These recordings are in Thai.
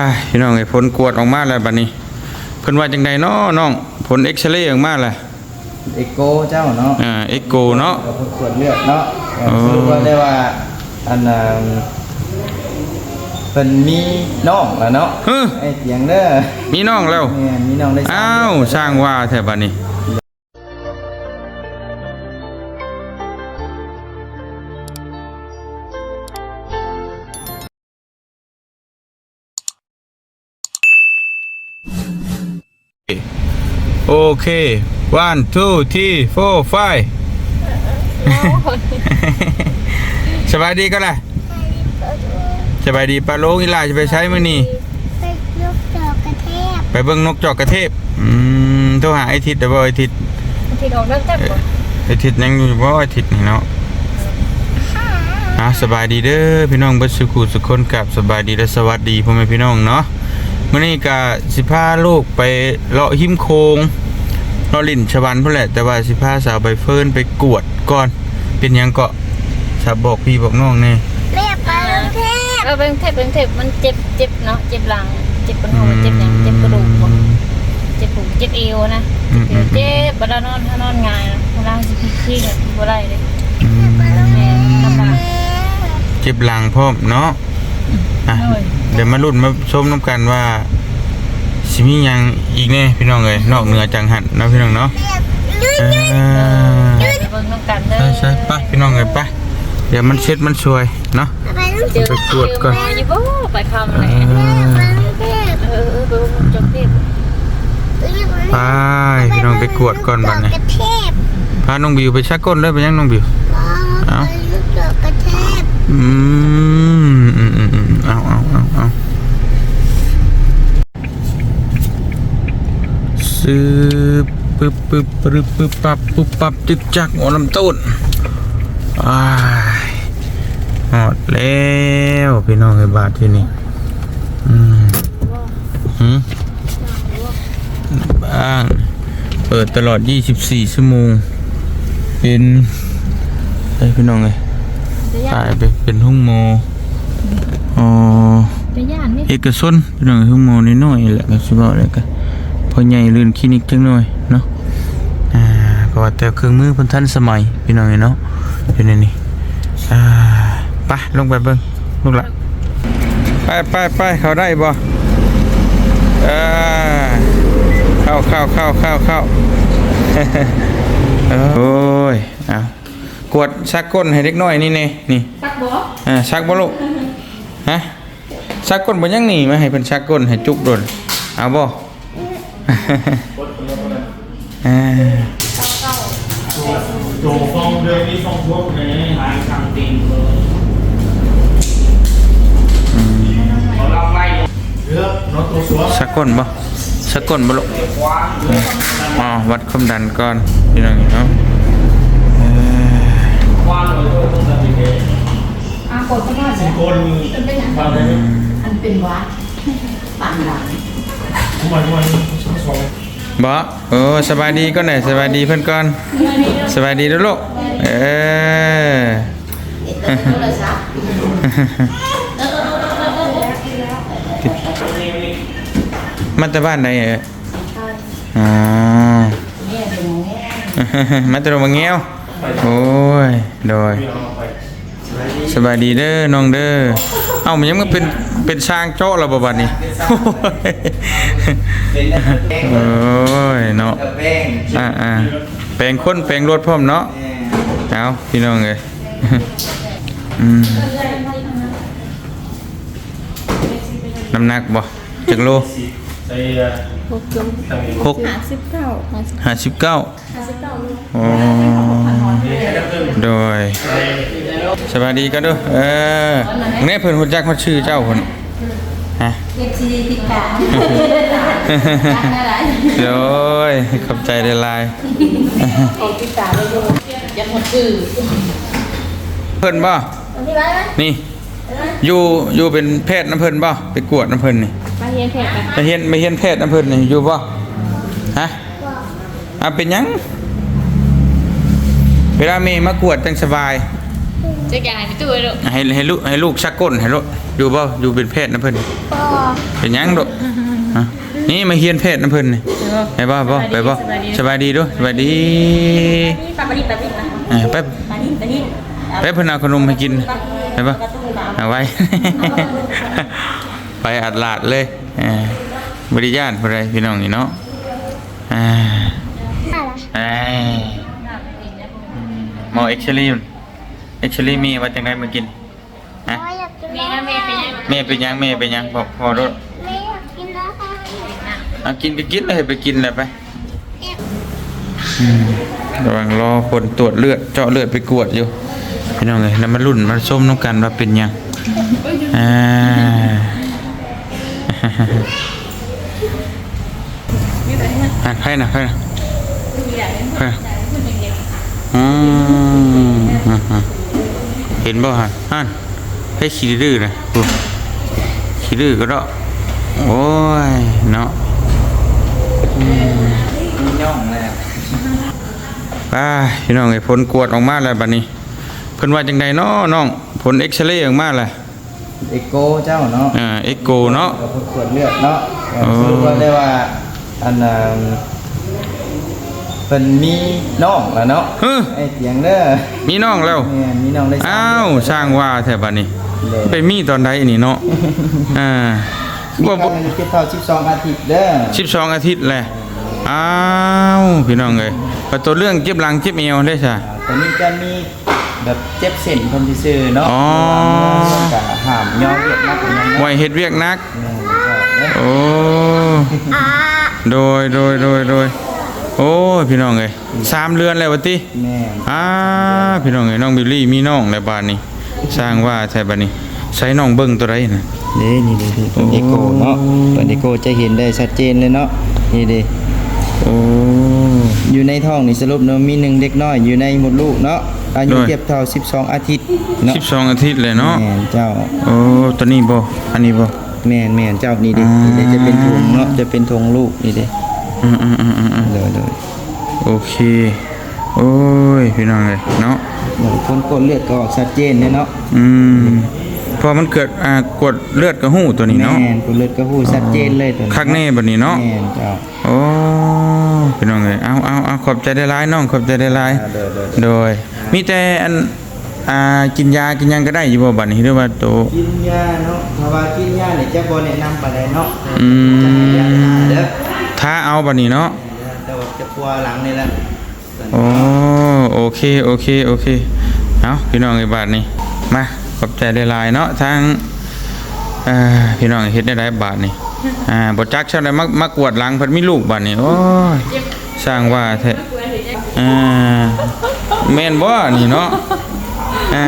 อ้ายพี่น้องไอ้ผลกวดออกมาแล้วบัดนี้ เพิ่นว่าจังใดเนาะน้องผลเอ็กซเรย์ออกมาแล้วเอโกเจ้าเนาะอ่าเอ็กโกเนาะกับขวดเลือดเนาะอ๋อสรุปว่าได้ว่าอันน่ะเป็นมีน้องแล้วเนาะเฮ้อไอ้เตียงเด้อมีน้องแล้วแม่นมีน้องได้อ้าวสร้างว่าแท้บัดนี้ เค one two three four five สบายดีก็ล่ะสบายดีปลาโลงอีหลาจะไปใช้มื้อนี้ไปยกดอกกระเทพไปเบิ่งนกจอกกระเทพอืมโทรหาไอ้ทิศเด้อบ่ไอ้ทิศที่ออกเรื่องจักบ่ไอ้ทิศยังอยู่บ่ไอ้ทิศนี่เนาะอะสบายดีเด้อพี่น้องเบิดสุขุสุขคนกับสบายดีและสวัสดีพ่อแม่พี่น้องเนาะมื้อนี้ก็สิพาลูกไปเลาะหิมโคง เลาะลิ้นชะวันพุ่นแหละ แต่ว่าสิพาสาวใบเฟิร์นไปกวดก่อน เป็นหยังเกาะสาวบอกพี่บอกน้องแน่เรียบไปกรุงเทพเออเป็นเทปเป็นเทปมันเจ็บเจ็บเนาะเจ็บหลัง เจ็บกระดูกเจ็บหยังเจ็บกระดูกบ่เจ็บหูเจ็บเอวนะเจ็บเจ็บบ่ได้นอนถ้านอนง่ายนะเวลาสิพลิกขี้เนี่ยบ่ได้เลยอืมแม่ลำบาก เจ็บหลังพร้อมเนาะอะโอ้ย เดี๋ยวมาลุ้นมาชมน้ำกันว่า สิมีหยังอีกแน่พี่น้องเอ้ยนอกเหนือจังหันเนาะพี่น้องเนาะเรียบลุยอ่าเออไปเบิ่งนำกันเด้อใช่ใช่ไปพี่น้องเอ้ยไปเดี๋ยวมันเช็ดมันช่วยเนาะไปลุงเจอไปตรวจก่อน เจหมอยู่บ่ไปคำเลยอ่าไปกรุงเทพเออเออเบิ่งจบเทปไปพี่น้องไปกวดก่อนบัดนี้กระเทพพาน้องบิวไปชักก้นเลยไปยังน้องบิว เอ้าไปยกดอกกระเทพอืมอืมอืมอืมเอาเอา เอาเอาซื้อปึ๊บปึ๊บปึ๊บปึ๊บปับปึ๊บปับจึกจักหัวลำต้นอ้ายหอดแล้วพี่น้องไอ้บาทที่นี่อืมหืมบ้าง เปิดตลอด 24 ชั่วโมง เป็นไอ้ยพี่น้องไงจะย่าตายไปเป็นห้องโมอ๋อจะย่านนี่เอกชนพี่น้องห้องโมนิดหน่อยๆแหละก็สิบอกเลยกัน พอใหญ่ลื่นคลินิกจังหน่อยเนาะอ่าเพราะว่าแต่เครื่องมือเพิ่นทันสมัยพี่น้องเนาะอยู่ในนี้อ่าไปลงไปเบิ่งลูกละไปไปไปเขาได้บ่อ่าเข้าเข้าเข้าเข้าเข้าเออโอ้ยเอากวดชักก้นให้เด็กน้อยนี่เน่นี่ตักบ่อ่าชักบ่ลูกฮะชักก้นบ่ยังหนีมาให้เพิ่นชักก้นให้จุกโดนเอาบ่อ่า โจฟองเดือนนี้ฟองพวกนี้หางทางตีนเลยขอเราไล่เลือกนตัวสวมชักก้นบ่ชักก้นบ่ลูกอ๋อวัดความดันก่อนพี่น้องเนาะออคว้านเลยต้องทำยังไงอะกดเข้ามาสิคนอันเป็นวัดปั่นหลังทุกวันทุกวันช่างสอง บ่โอ้สบายดีก่อนหน่อยสบายดีเพิ่นก่อนสบายดีเด้อลูกเออโทรศัพท์มาแต่บ้านใดเอ่ยอ๋อเนี่ยเป็นอย่างนี้มาแต่โรงเงี้ยวโอ้ยโดยสบายดีเด้อน้องเด้อเอ้ามันยังมาเป็น เป็นช้างโจ้แล้วบ่บัดนี้เป็นนักแป้งโอ้ยเนาะกับแป้งอ่าอ่าแปลงคนแปลงรถพร้อมเนาะแม่เอาพี่น้องเลยอืมน้ำหนักบ่จักโลใส่หกจุ่มหกห้าสิบเก้าห้าสิบห้าสิบเก้าห้าสิบเก้าลูกอ๋อโดยสวัสดีกันด้วยเออเนี่ยเพิ่นฮู้จักเขาชื่อเจ้าคน ฮะเอฟซีติดตามอะไรโดยขอบใจได้หลายของติดตามเลยดูยังหมดชื่อเพิ่นบ่ที่ไรไหมนี่อยู่อยู่เป็นแพทย์น้ำเพิ่นบ่ไปกวดน้ำเพิ่นนี่มาเฮียแขกกันไปเฮียนไปเฮียนแพทย์น้ำเพิ่นนี่อยู่บ่ฮะอะเป็นหยังเวลามีมากวดจังสบาย จะยายไปตู้เลยลูกให้ให้ลูกให้ลูกชักก้นให้ลูกอยู่บ่อยู่เป็นเพศนะเพิ่นปอเป็นหยังดอกฮะนี่มาเฮียนเพศนะเพิ่นนี่ไปบ่บ่ไปบ่สบายดีเด้วยสบายดีปลาปลาดิบปลาดิบนะเอ้ยไปปลาดิบปลาดิบไปเพิ่นเอาขนมให้กินไปบ่เอาไว้ ไปอัดลาดเลยเอ่อบริญาณบ่ได้พี่น้องนี่เนาะอ่าอะไรเอ้ยหมอเอ็กซเรย์ เอ็กซเรย์มีว่าจังไดมากินฮะพ่ออยากกินแม่แล้วแม่เป็นยังแม่เป็นหยังแม่เป็นหยังบอกพ่อด้วยแม่อยากกินแล้วค่ะเอากินก็กินเลยไปกินเลยไปอืมระหว่างรอผลตรวจเลือดเจาะเลือดไปกวดอยู่พี่น้องเลยแล้วมารุ่นมาส้มน้ำกันว่าเป็นหยังอ่า อะใครนะใครนะใครนะอืมเห็นบ่ฮะอ่านให้ขี้ดื้อนะโอ้ขี้ดื้อก็ได้โอ้ยเนาะมีน้องแล้วไป้าพี่น้องไอ้ผลกวดออกมาแล้วบัดนี้ เพิ่นว่าจังไดเนาะน้องผลเอ็กซเรย์ออกมาแล้วเอโกเจ้าเนาะอ่าเอ็กโกเนาะเราเพิ่งตรวจเลือดเนาะอ๋อสรุปว่าได้ว่าอันน่ะ เป็นมีน้องแล้วเนาะเฮ้อไอ้เตียงเด้อมีน้องแล้ว แม่มีน้องได้สมอ้าวเดืน สร้างว่าแท้บัดนี้เลยไปมีตอนใดนี่เนาะอ่ามีบ่กำลังจะเก็บเท่า12อาทิตย์เด้อ12อาทิตย์แหละอ้าวพี่น้องเอ้ยว่าตัวเรื่องเจ็บหลังเจ็บเอวได้ซะ ตอนนี้จะมีแบบเจ็บเส้นเพิ่นซื่อๆเนาะอ๋อก็ห้ามยอมเวียดนักอย่างนั้นไว้เฮ็ดเวียกหนักเนาะโอ้อ่าโดยโดยโดยโดย โอ้ยพี่น้องเอ้ยสามเดือนแล้ววะติแม่อ่าพี่น้องเอ้ยน้องบิลลี่มีน้องแล้วบาดนี้ สร้างว่าใช่บาดนี้ใช้น้องเบิ่งตัวใดน่ะนี่นี่นี่นี่โอ้เอโกเนาะเปิดเอโกจะเห็นได้ชัดเจนเลยเนาะนี่ดิโอ้อยู่ในท้องนี่สรุปเนาะมีหนึ่งเด็กน้อยอยู่ในมดลูกเนาะอายุด้วยเทียบเท่า 12 อาทิตย์เนาะ12 อาทิตย์เลยเนาะแม่นเจ้าโอ้ตัวนี้บ่อันนี้บ่แม่นแม่นเจ้านี่ดิอ่านี่นี่ดิจะเป็นถุงเนาะจะเป็นธงลูกนี่ดิ อืมอืมอืมอืมอืมเดี๋ยวเดี๋ยวโอเค โอ้ย พี่น้องเอ้ยเนาะเดี๋ยวคนกดเลือดก็ออกชัดเจนเลยเนาะอืมพอมันเกิดอ่ากดเลือดกระหู้ตัวนี้เนาะแม่นกดเลือดก็หู้ชัดเจนเลยตัวนี้คักแน่บัดนี้เนาะแม่นเจ้า โอ้พี่น้องเอ้ยเอาเอาเอาขอบใจได้หลายน้องขอบใจได้หลายอ่าเดี๋ยวเดี๋ยวโดย มีแต่อันอ่ากินยากินหยังก็ได้อยู่บ่บัดนี้หรือว่าโตกินยาเนาะถ้าว่ากินยาเนี่ยจะบ่แนะนำปานใดเนาะอืมยาเด้อ ถ้าเอาบัดนี้เนาะแต่ว่าจะปัวหลังนี่แหละโอ้โอเคโอเคโอเคเอาพี่น้องไอ้บาทนี้มาขอบใจได้หลายๆเนาะทางอ่าพี่น้องเฮ็ดได้หลายบาทนี่อ่าบ่จักเท่าใดมามากวดหลังเพิ่นมีลูกบาดนี้โอ้ยสร้างว่าแท้อ่าแม่นบ่นี่เนาะอ่า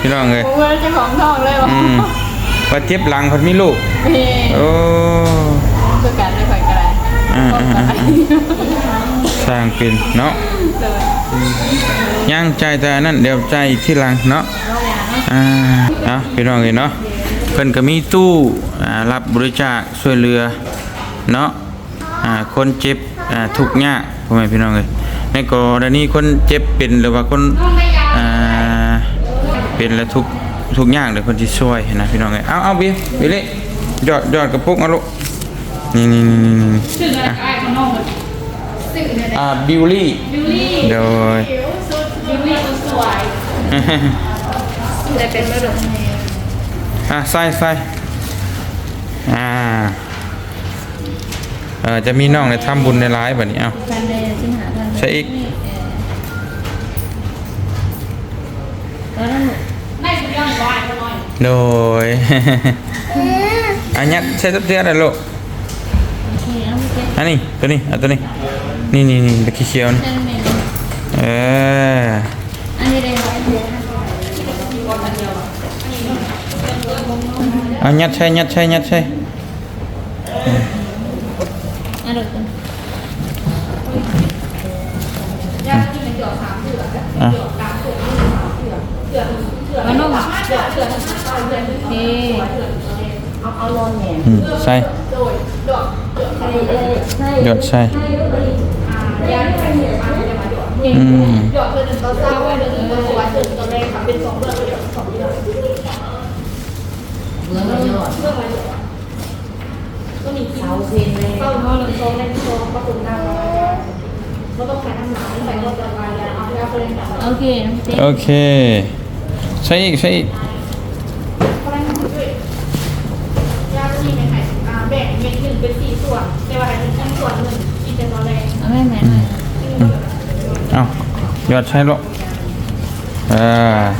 พี่น้องเอ้ยเพื่อนเจ้าของท้องเลยวะอืมว่าเจ็บหลังเพิ่นมีลูกนี่โอ้คือการไม่ค่ อ่าอ่าอ่าสร้างเป็นเนาะย่างใจแต่นั่นเดี๋ยวใจอีกที่หลังเนาะอ่าเอาพี่น้องเห็นเนาะเพิ่นก็มีตู้รับบริจาคช่วยเหลือเนาะอ่าคนเจ็บอ่าทุกข์ยากพ่อแม่พี่น้องเอ้ยในกรณีคนเจ็บเป็นหรือว่าคนอ่าเป็นแล้วทุกทุกข์ยากเดี๋ยคนสิช่วยนะพี่น้องเอ้ยเอาเอาเบียร์เบิลลี่ยอดยอดกระปุกเอาลูก นี่นี่นี่นี่นี่อะอ่าบิวลี่โดยได้เป็นไม่หรอกอะใส่ใส่อ่าเออจะมีน้องในทำบุญในร้ายแบบนี้เอาพันเลยสิงหาพันใช่อีกได้สุดยอดร้อยร้อยโดย อันนี้ใช้ตับเตี้ยอะไรลูก อเคเอาไปเก็บอันนี้ตัวนี้อันตัวนี้ นี่นี่นี่ตะเขียวๆนี่ได้ไหมเอออันนี้ได้ร้อยเดียวเอายัดใช่ยัดใช่ยัดใช่อันเดียวกันอะมันนุ่มเฮ้อืมใส่ หยดใส่อืมเบื้องยอดเสาเซ็นเลยเข้าห้องหนึ่งโซนเล่นโซนก็คุณน้ำเราต้องการน้ำหนักใส่รถระบายยาเอายาไปเลยค่ะโอเคน้ำเจ๊โอเค ใช่อีก ใช่อีก เขาได้ทำด้วยยาจะมีในไหนอ่าแบ่งเม็ดหนึ่งเป็น สี่ส่วนแต่ว่าเป็นชิ้นส่วนหนึ่งกินเป็นตอนแรกเอาแม่แม่หน่อยเอายอดใช่ลูกอ่า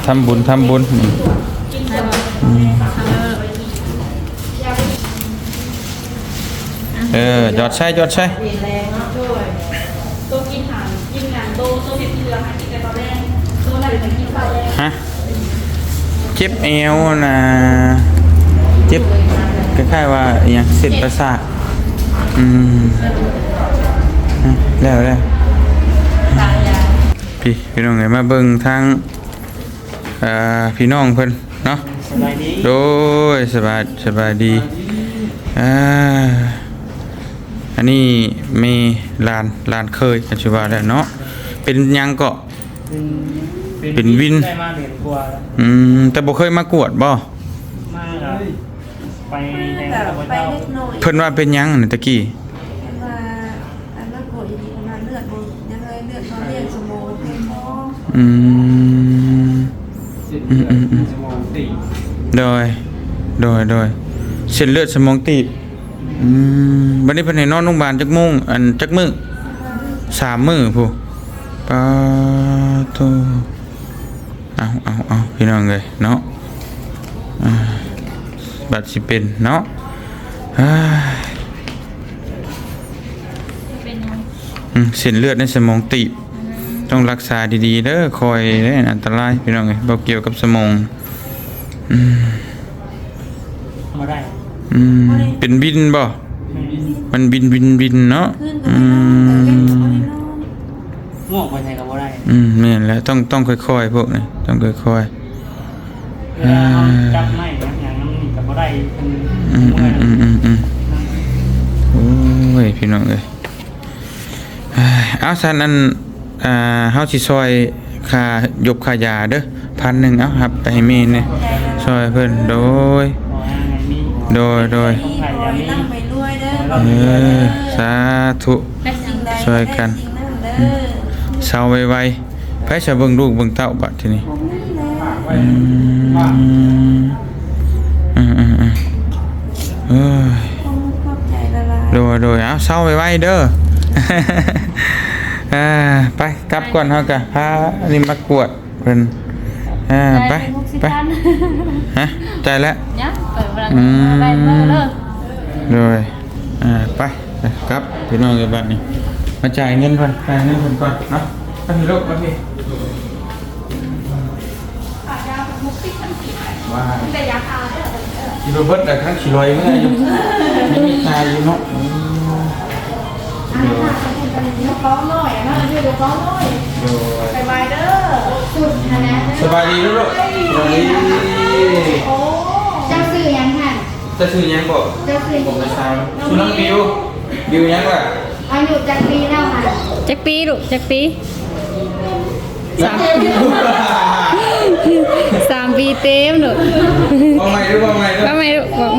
ทำบุญทำบุญนี่กินส่วนเออยอดใช่ยอดใช่เซ็นแรงเนาะด้วยตัวกินหางกินงานโตตัวเห็ดที่เหลือหากินแต่ตอนแรกตัวไหนเป็นกินข้าวแรกฮะเจ็บเอวนะเจ็บคล้ายๆว่าอหย่างเส้นประสาท อืมอะแล้วแล้วพี่พี่น้องไงมาเบิ่งทางอ่อพี่น้องเพิ่นเนาะโดยสบายสบายดีอ่าอันนี้มีลานลานเคยปัจจุบันแล้วเนาะเป็นยังก็เป็นวิน ได้มาเหรียญกลัวแล้วอืมแต่บ่เคยมากวดบ่มากอะ ไปในพระไปเจ้าเล็กน้อยเพิ่นว่าเป็นหยังน่ะตะกี้มาอันนั้นโกรธอีกทีมาเลือดบนยังไงเลือดเขาเรียกสมองเป็นหมออืมอืมอืมอืมสมองตีโดย โดย โดยเส้นเลือดสมองตีบอืมบัดนี้เพิ่นให้นอนโรงพยาบาลจักโมงอันจักมื้อสามมื้อผู้ปาโตเอาเอาเอาพี่น้องเอ้ยเนาะอ่า บัดสิเป็นเนาะอ้ายเป็นยังอืมเส้นเลือดในสมองตีบต้องรักษาดีๆเด้อคอยเด้ออันตรายพี่น้องเอ้ยบ่เกี่ยวกับสมองอืมมาได้อืมเป็นบินบ่ มันบินบินบินเนาะขึ้นก็อืไม่นอนแต่เล่นก็มไม่นอนง่วงไปไหนก็บ่ได้อืมแม่นแล้วต้องต้องค่อยๆพวกนี้ต้องค่อยเวลาเขาจับไม้ ได้อืมอืมอืมอืมอืมโอ้ยพี่น้องเอ้ยเอาซันอันอ่าเฮาสิซอยค่ายกค่ายาเด้อพันหนึ่งเอาครับไปให้แม่เนี่ยซอยเพิ่นโดย โดยโดยเออสาธุช่วยกันเด้อเศร้าไวๆไปจะเบิ่งลูกเบิ่งเต้าบัดทีนี้ เอ้ยผมขอบใจละลายโดยโดยเอาเศร้าไวๆเด้อ อ่าไปกลับก่อนเฮากะพาอันนี้มากวดเพิ่นอ่าไปได้หกสิบไปพันฮะใจแล้วเนี่ยเปิดเวลาอืมได้เมื่อเลิกโดยอ่าไปไปครับพี่น้องเอ้ยบัดนี้มาจ่ายเงินเพิ่นจ่ายเงินเพิ่นก่อนเนาะไปพี่ลูกมาพี่ว้า วแต่ยาทาเนี่ยกิโลเบิร์ตแต่ครั้งขี่ลอยเมื่ออยู่ไม่มีตายอยู่เนาะอืมเดี๋ยวเดี๋ยวฟ้องหน่อยนะเดี๋ยวฟ้องหน่อยเดี๋ยวสบายเด้อสุดนะนะสบายดีลูกสบายดีโอ้เจ้าสื่อยังค่ะจะซื้อยังบอกเจ้าสื่อผมจะทราบชื่อน้องบิวบิวยังล่ะอายุจักปีแล้วค่ะจักปีลูกจักปีสามสาม ปีเต็มลูกว่าไงด้วยว่าไงด้วยว่าไงลูกบอก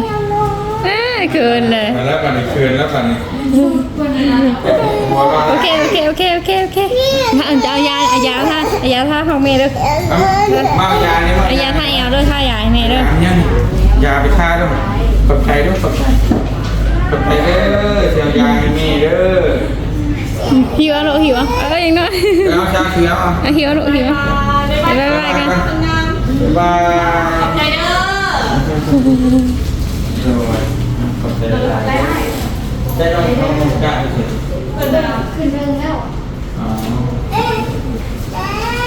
อ่าเกินเลยมาแล้วปันนี้คืนแล้วปันนี้หัวก็โอเคโอเคโอเคโอเคโอเคถ้าเอาจะเอายาเอายาท่าเอายาท่าของเมย์เด้อมายานี่มาเอายาท่าเอาเด้อท่ายาให้เมย์เด้อยังยาไปทาด้วยขอบใจด้วยขอบใจขอบใจเด้อเสียวยาให้แม่เด้อหิวอะลูกหิวอะเอ้ยยังน้อยเอาชาเขียวอะเอาหิวอะลูกหิวอะบ๊ายบายกัน บ๊ายบายขอบใจเด้อโดยขอบใจหลายได้ลองลองกะดูสิขึ้นเดินขึ้นเดินแล้วอ๋อ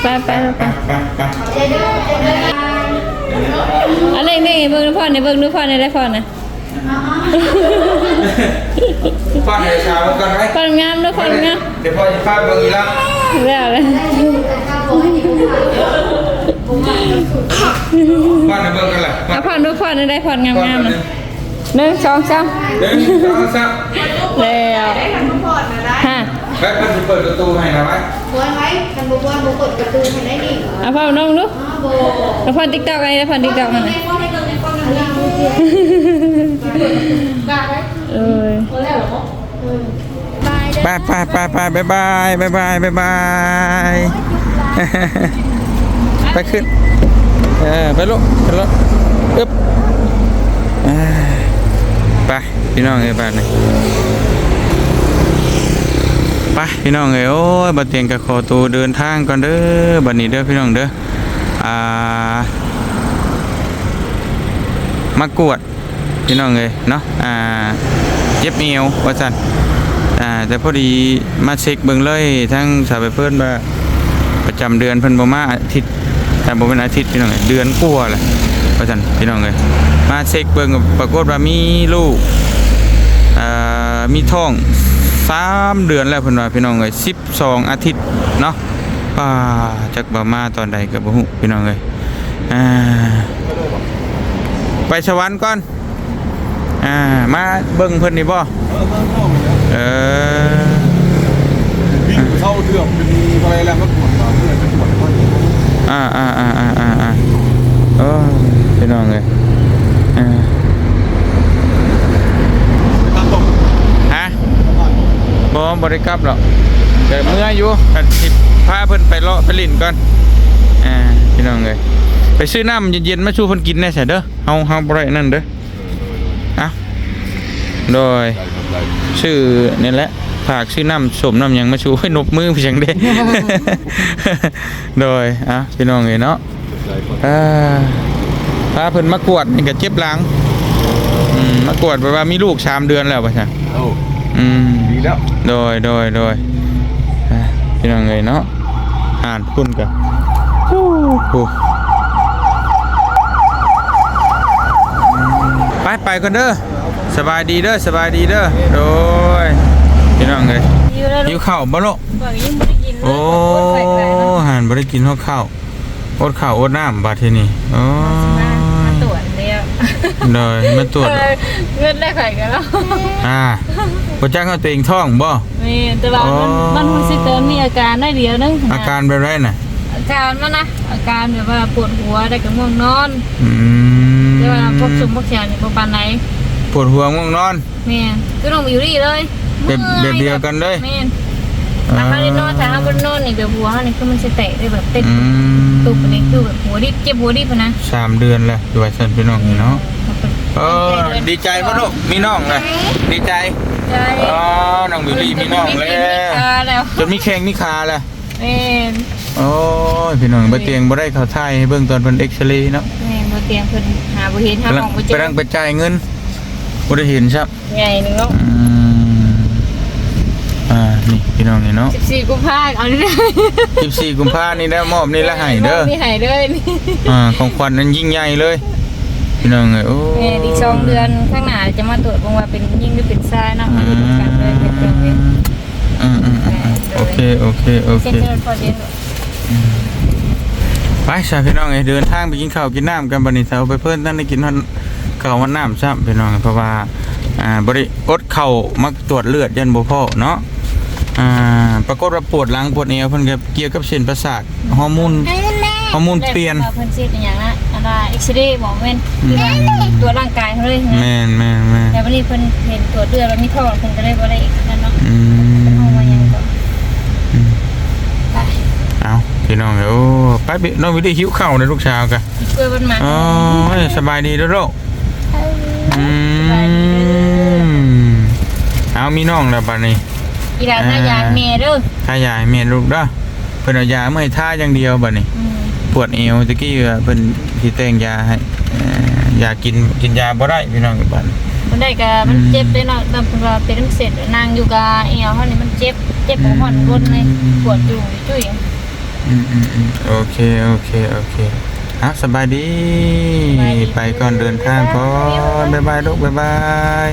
ไปไปไปไปไปใจเด้อใจเด้ออะไรนี่เบิ่งดูพ่อเนี่ยเบิ่งดูพ่อเนี่ยได้พ่อนะป้าในชาวกันไหมพ่องามเด้อพ่องามเดี๋ยวพ่อจะฟาดเบิ่งอีกแล้วแล้วเลย ป้าในเบิ่งกันแหละเอาพ่อดูพ่อเนี่ยได้พ่องามงามๆนะหนึ่งสองสามหนึ่งสองสามแล้วฮะไปเพิ่นสิเปิดประตูให้นะไว้บวนไว้กันบวนบุกดประตูให้ได้นี่เอาพ่อน้องดูอ๋อโบเอาพ่อติ๊กต็อกไอ้แล้วพ่อติ๊กต็อกมันในน่ะก้อนในเกินในก้อนในเรื่องได้ไหมเออตัวแล้วเหรอเออบายเด้อไปไปไปไปบายบายบายบายบายบาย ไปขึ้นเออไปลูกไปลูกอึ๊บอ่าไปพี่น้องเอ้ยบ้านนี่ไปพี่น้องเอ้ยโอ้ยบัดเตียงกับขอตัวเดินทางก่อนเด้อบัดนี้เด้อพี่น้องเด้ออ่ามากวดพี่น้องเอ้ยเนาะอ่าเย็บเอวว่าซั่นอ่าแต่พอดีมาเช็คเบิ่งเลยทั้งสาวไปเพิ่นว่าประจำเดือนเพิ่นบ่มาอาทิตย์ แต่บ่เป็นอาทิตย์พี่น้องเอ้ยเดือนกว่าแหละเพราะฉะนั้นพี่น้องเอ้ยมาเช็คเบิ่งก็ปรากฏว่ามีลูกอ่ามีท้องสามเดือนแล้วเพิ่นว่าพี่น้องเอ้ย12องอาทิตย์เนาะป้าจักบ่มาตอนใดก็บ่ฮู้พี่น้องเอ้ยอ่าไปสวรรค์ก่อนอ่ามาเบิ่งเพิ่นนี่บ่เออ วิ่งเข้าเดือบเป็นอะไรแล้วก็ปวด อ่าอ่าอ่าอ่าอ่าอ่าโอ้พี่น้องเลยอ่าฮะบอมบริกลับหรอกแต่เมื่ออยู่กันสิพาเพิ่นไปเลาะไปลิ่นก่อนอ่าพี่น้องเลยไปซื้อน้ำเย็นๆมาชูเพิ่นกินแน่ใช่เด้อเฮาเฮาบ่ได้นั่นเด้ออะโดย ชื่อนี่แหละฝากชื่อน้ำสมน้ำหยังมาชูให้นบมือพี่ชังเด้ โดยอะพี่น้องเอ้ยเนาะอ่าพาเพิ่นมากวดนี่ก็เจ็บหลังอืมมากวดแปลว่ามีลูกสามเดือนแล้วป่ะจ๊ะโอ้อืมดีแล้วโดยโดยโดยอะพี่น้องเอ้ยเนาะอ่านพุ่นกันโอ้โหไปไปกันเด้อ สบายดีเด้อสบายดีเด้อโดยพี่น้องเอ้ยอยู่แล้วหิวข้าวบ่ลูกบอกยังไม่ได้กินเลยโอ้ใส่ไก่เนาะหันบ่ได้กินข้าวข้าวอดข้าวอดน้ำบาดทีนี้โอ้มามาตรวจเดียวเดยมาตรวจเออเงินได้ไข่กันแล้วอ่าบ่จักเอาตัวเองท้องบ่มีแต่ว่ามันอ๋อมันรู้สึกแต่มีอาการได้เดียวนึงอาการแบบไรน่ะอาการมันนะอาการแบบว่าปวดหัวได้กับง่วงนอนอืมแต่ว่าพวกซุมพวกแขนนี่บ่ปานไหน ปวดหัวง่วงนอน แม่นก็ต้องมาอยู่นี่เลยแบบแบบเดียวกันเลย แม่นถ้าเขาได้นอนถ้าเขาบ่ได้นอนนี่แบบหัวเขานี่คือมันสิเตะได้แบบเต้นอืมตุบอันนี้คือแบบหัวดิบเจ็บหัวดิบอะนะสามเดือนแล้วอยู่ว่าซั่นพี่น้องนี่เนาะเออดีใจบ่ลูกมีน้องเลยดีใจใช่อ๋อน้องบิวลี่มีน้องแล้วแล้วจนมีแข้งมีขาแล้วแม่นโอ้ยพี่น้องบ่เตียงบ่ได้เข้าท่ายให้เบิ่งตอนเพิ่นเอ็กซเรย์เนาะแม่นบ่เตรียมเพิ่นหาบ่เห็นหาหมองบ่เจกำอลังไปจ่ายเงิน บ่ได้เห็นครับใหญ่หนึงเนาะอืมอ่านี่พี่น้องนี่เนาะ14กุมภาพันธ์เอาดิ14กุมภาพันธ์นี่ได้มอบนี่ละให้เด้อมีให้เด้อนี่อ่าของขวัญนั้นยิ่งใหญ่เลยพี่น้องเอ้ยโอ้แม่นอีกสองเดือนข้างหน้าจะมาตรวจเบ่งว่าเป็นยิ่งหรือเป็นทรายเนาะมาดูกันเลยเป็นจังได๋อืมอืมอืมอืมโอเคโอเคโอเคเซ็นเตอร์พอดีไปสาพี่น้องเอ้ยเดินทางไปกินข้าวกินน้ำกันบัดนี้เช้าไปเพิ่นตั้งได้กินฮอน ข้าวฮอนน้ำซ้ำพี่น้องเพราะว่าอ่าบริอดเข้ามาตรวจเลือดยันบ่พ่อเนาะอ่าปรากฏว่าปวดหลังปวดเอวเพิ่นก็เกี่ยวกับเส้นประสาทฮอร์โมน ฮอร์โมนเปลี่ยน เพิ่นสิเป็นหยังนะอะไรเอ็กซเรย์บอกแม่นที่ว่าตัวร่างกายเขาเลยนะแม่นแม่นแม่นแต่วันนี้เพิ่นเห็นตรวจเลือดแล้วมีท้อเพิ่นก็เลยบ่ได้นั่นเนาะอืเป็นห้องมว่าหยังก็ไปเอาพี่น้องเอ้ยโอ้ไปบิน้องวิธีหิวข้าวในลูกชาวกะ อีกกล้วยมันมา อ๋อสบายดีเด้อลูก อืมเอามีน้องแล้วบัดนี้ อีหลานน่ายาแม่เด้อทายาให้แม่ลูกเด้อเพิ่นเอายามาให้ทาอย่างเดียวบัดนี้ อืมปวดเอวตะกี้ว่าเพิ่นสิแต่งยาให้เอ่อยากินกินยาบ่ได้พี่น้องบัดนี้ มันได้ก็มันเจ็บได้เนาะตามเพิ่นว่าเป็นน้ำเสร็จนางอยู่กับเอวเฮานี่มันเจ็บเจ็บของหอนก้นเลยปวดอยู่จุ้ยอืมอืมอืมโอเค โอเค โอเค อะสบายดี ไปก่อนเดินทางก่อนบ๊ายบายลูกบ๊ายบาย